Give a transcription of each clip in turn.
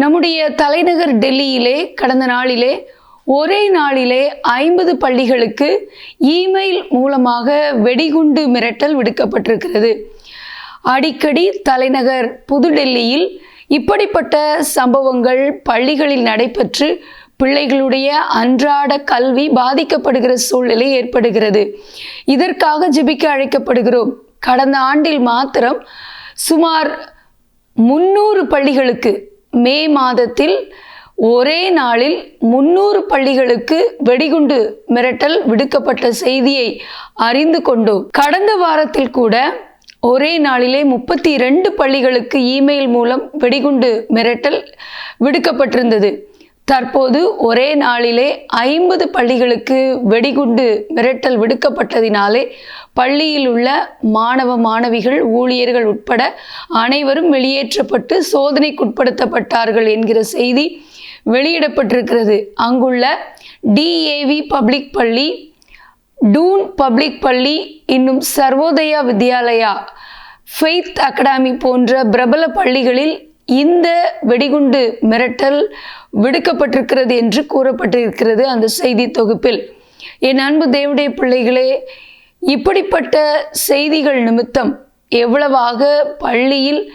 நம்முடைய தலைநகர் டெல்லியிலே கடந்த நாளிலே ஒரே நாளிலே ஐம்பது பள்ளிகளுக்கு இமெயில் மூலமாக வெடிகுண்டு மிரட்டல் விடுக்கப்பட்டிருக்கிறது. அடிக்கடி தலைநகர் புதுடெல்லியில் இப்படிப்பட்ட சம்பவங்கள் பள்ளிகளில் நடைபெற்று பிள்ளைகளுடைய அன்றாட கல்வி பாதிக்கப்படுகிற சூழ்நிலை ஏற்படுகிறது. இதற்காக ஜிபிக்க அழைக்கப்படுகிறோம். கடந்த ஆண்டில் மாத்திரம் சுமார் முன்னூறு பள்ளிகளுக்கு மே மாதத்தில் ஒரே நாளில் முன்னூறு பள்ளிகளுக்கு வெடிகுண்டு மிரட்டல் விடுக்கப்பட்ட செய்தியை அறிந்து கொண்டோம் கடந்த வாரத்தில் கூட ஒரே நாளிலே முப்பத்தி இரண்டு பள்ளிகளுக்கு இமெயில் மூலம் வெடிகுண்டு மிரட்டல் விடுக்கப்பட்டிருந்தது. தற்போது ஒரே நாளிலே ஐம்பது பள்ளிகளுக்கு வெடிகுண்டு மிரட்டல் விடுக்கப்பட்டதினாலே பள்ளியில் உள்ள மாணவ மாணவிகள் ஊழியர்கள் உட்பட அனைவரும் வெளியேற்றப்பட்டு சோதனைக்குட்படுத்தப்பட்டார்கள் என்கிற செய்தி வெளியிடப்பட்டிருக்கிறது. அங்குள்ள டிஏவி பப்ளிக் பள்ளி டூன் பப்ளிக் பள்ளி இன்னும் சர்வோதயா வித்யாலயா ஃபெய்த் அகாடமி போன்ற பிரபல பள்ளிகளில் இந்த வெடிகுண்டு மிரட்டல் விடுக்கப்பட்டிருக்கிறது என்று கூறப்பட்டிருக்கிறது அந்த செய்தி தொகுப்பில். என் அன்பு தேவடைய பிள்ளைகளே இப்படிப்பட்ட செய்திகள் நிமித்தம் எவ்வளவாக பள்ளியில்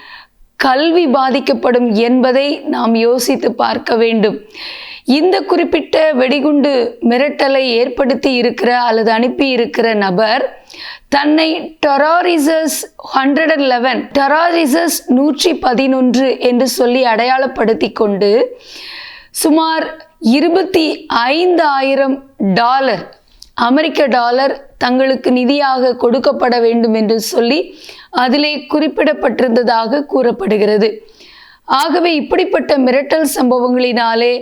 கல்வி பாதிக்கப்படும் என்பதை நாம் யோசித்து பார்க்க வேண்டும். இந்த குறிப்பிட்ட வெடிகுண்டு மிரட்டலை ஏற்படுத்தி இருக்கிற அல்லது அனுப்பி இருக்கிற நபர் தன்னை terrorists hundred and eleven terrorists நூற்றி பதினொன்று என்று சொல்லி அடையாளப்படுத்தி கொண்டு சுமார் இருபத்தி ஐந்து ஆயிரம் டாலர் அமெரிக்க டாலர் தங்களுக்கு நிதியாக கொடுக்கப்பட வேண்டும் என்று சொல்லி அதிலே குறிப்பிடப்பட்டிருந்ததாக கூறப்படுகிறது. ஆகவே இப்படிப்பட்ட மிரட்டல் சம்பவங்களினாலே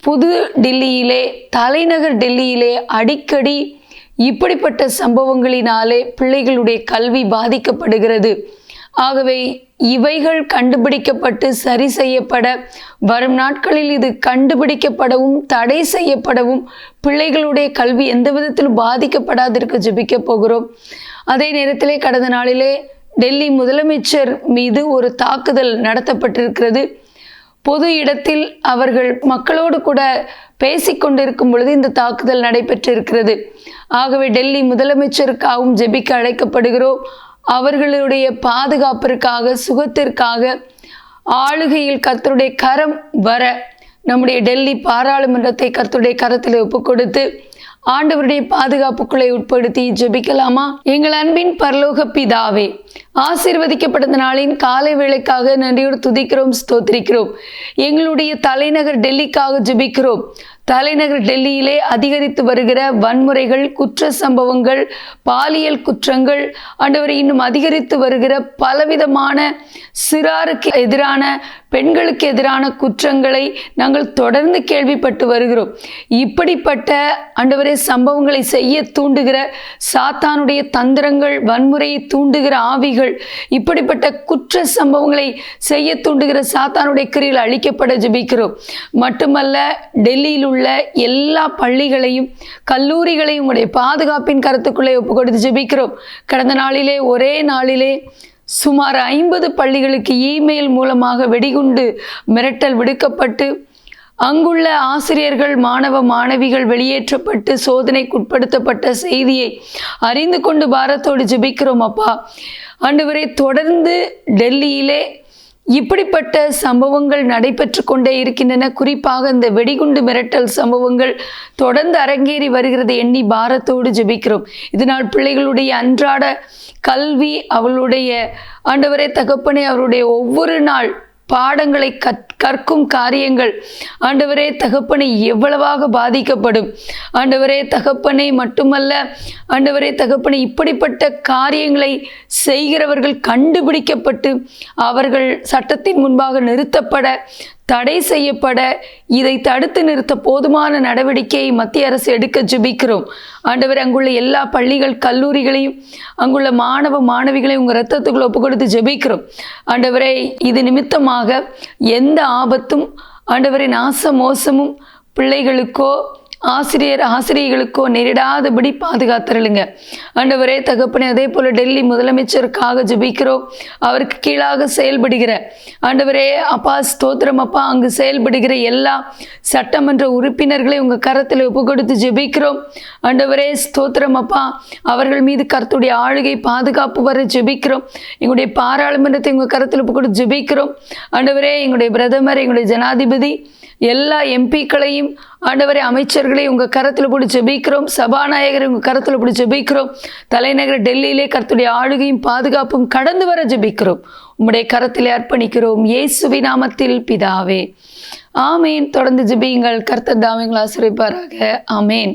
புது டெல்லியிலே தலைநகர் டெல்லியிலே அடிக்கடி இப்படிப்பட்ட சம்பவங்களினாலே பிள்ளைகளுடைய கல்வி பாதிக்கப்படுகிறது. ஆகவே இவைகள் கண்டுபிடிக்கப்பட்டு சரி செய்யப்பட வரும் நாட்களில் இது கண்டுபிடிக்கப்படவும் தடை செய்யப்படவும் பிள்ளைகளுடைய கல்வி எந்த விதத்திலும் பாதிக்கப்படாதிருக்க ஜெபிக்க போகிறோம். அதே நேரத்திலே கடந்த நாளிலே டெல்லி முதலமைச்சர் மீது ஒரு தாக்குதல் நடத்தப்பட்டிருக்கிறது. பொது இடத்தில் அவர்கள் மக்களோடு கூட பேசிக்கொண்டிருக்கும் பொழுது இந்த தாக்குதல் நடைபெற்றிருக்கிறது. ஆகவே டெல்லி முதலமைச்சருக்காகவும் ஜெபிக்க அழைக்கப்படுகிறோம். அவர்களுடைய பாதுகாப்பிற்காக சுகத்திற்காக ஆளுகையில் கர்த்தருடைய கரம் வர நம்முடைய டெல்லி பாராளுமன்றத்தை கர்த்தருடைய கரத்தில் ஒப்பு கொடுத்து ஆண்டவருடைய பாதுகாப்புக்குள்ளே உட்படுத்தி ஜெபிக்கலாமா? எங்கள் அன்பின் பரலோக பிதாவே ஆசீர்வதிக்கப்பட்ட நாளின் காலை வேளைக்காக நன்றியோடு துதிக்கிறோம் ஸ்தோத்திரிக்கிறோம். எங்களுடைய தலைநகர் டெல்லிக்காக ஜெபிக்கிறோம். தலைநகர் டெல்லியிலே அதிகரித்து வருகிற வன்முறைகள் குற்ற சம்பவங்கள் பாலியல் குற்றங்கள் ஆண்டவரை இன்னும் அதிகரித்து வருகிற பலவிதமான சிறாருக்கு எதிரான பெண்களுக்கு எதிரான குற்றங்களை நாங்கள் தொடர்ந்து கேள்விப்பட்டு வருகிறோம். இப்படிப்பட்ட ஆண்டவரே சம்பவங்களை செய்ய தூண்டுகிற சாத்தானுடைய தந்திரங்கள் வன்முறையை தூண்டுகிற ஆவிகள் இப்படிப்பட்ட குற்ற சம்பவங்களை செய்ய தூண்டுகிற சாத்தானுடைய கிரியில் அழிக்கப்பட ஜெபிக்கிறோம். மட்டுமல்ல டெல்லியில் உள்ள எல்லா பள்ளிகளையும் கல்லூரிகளையும் உடைய பாதுகாப்பின் கருத்துக்குள்ளே ஒப்பு கொடுத்து ஜெபிக்கிறோம். கடந்த நாளிலே ஒரே நாளிலே சுமார் ஐம்பது பள்ளிகளுக்கு இமெயில் மூலமாக வெடிகுண்டு மிரட்டல் விடுக்கப்பட்டு அங்குள்ள ஆசிரியர்கள் மாணவ மாணவிகள் வெளியேற்றப்பட்டு சோதனைக்குட்படுத்தப்பட்ட செய்தியை அறிந்து கொண்டு பாரத்தோடு ஜெபிக்கிறோம் அப்பா. ஆண்டவரே தொடர்ந்து டெல்லியிலே இப்படிப்பட்ட சம்பவங்கள் நடைபெற்று கொண்டே இருக்கின்றன. குறிப்பாக இந்த வெடிகுண்டு மிரட்டல் சம்பவங்கள் தொடர்ந்து அரங்கேறி வருகிறது எண்ணி பாரத்தோடு ஜெபிக்கிறோம். இதனால் பிள்ளைகளுடைய அன்றாட கல்வி அவளுடைய ஆண்டவரே தகப்பனே அவருடைய ஒவ்வொரு நாள் பாடங்களை கற் கற்கும் காரியங்கள். ஆண்டவரே தகப்பனை எவ்வளவாக பாதிக்கப்படும். ஆண்டவரே தகப்பனை மட்டுமல்ல ஆண்டவரே தகப்பனை இப்படிப்பட்ட காரியங்களை செய்கிறவர்கள் கண்டுபிடிக்கப்பட்டு அவர்கள் சட்டத்தின் முன்பாக நிறுத்தப்பட தடை செய்யப்பட இதை தடுத்து நிறுத்த போதுமான நடவடிக்கையை மத்திய அரசு எடுக்க ஜெபிக்கிறோம். ஆண்டவர் அங்குள்ள எல்லா பள்ளிகள் கல்லூரிகளையும் அங்குள்ள மாணவ மாணவிகளையும் உங்கள் ரத்தத்துக்குள்ள ஒப்பு கொடுத்து ஜெபிக்கிறோம். ஆண்டவரே இது நிமித்தமாக எந்த ஆபத்தும் ஆண்டவரின் நாச மோசமும் பிள்ளைகளுக்கோ ஆசிரியர் ஆசிரியர்களுக்கோ நேரிடாதபடி பாதுகாத்தருளுங்க. ஆண்டவரே தகப்பனே அதே போல் டெல்லி முதலமைச்சருக்காக ஜெபிக்கிறோம் அவருக்கு கீழாக செயல்படுகிற. ஆண்டவரே அப்பா ஸ்தோத்திரம் அப்பா அங்கு செயல்படுகிற எல்லா சட்டமன்ற உறுப்பினர்களை உங்கள் கரத்தில் ஒப்பு கொடுத்து ஜெபிக்கிறோம். ஆண்டவரே ஸ்தோத்திரம் அப்பா அவர்கள் மீது கருத்துடைய ஆளுகை பாதுகாப்பு வர ஜெபிக்கிறோம். எங்களுடைய பாராளுமன்றத்தை உங்கள் கரத்தில் ஒப்பு கொடுத்து ஜெபிக்கிறோம். ஆண்டவரே எங்களுடைய பிரதமர் எங்களுடைய ஜனாதிபதி எல்லா எம்பிக்களையும் ஆண்டவரே அமைச்சர்களை உங்கள் கரத்தில் போட்டு ஜெபிக்கிறோம். சபாநாயகரை உங்கள் கரத்தில் போட்டு ஜெபிக்கிறோம். தலைநகர் டெல்லியிலே கருத்துடைய ஆளுகையும் பாதுகாப்பும் கடந்து வர ஜெபிக்கிறோம். உம்முடைய கரத்தில் அர்ப்பணிக்கிறோம். இயேசுவி நாமத்தில் பிதாவே. ஆமேன். தொடர்ந்து ஜெபியுங்கள். கர்த்தர் தாமியங்கள் ஆசிரிப்பாராக. ஆமேன்.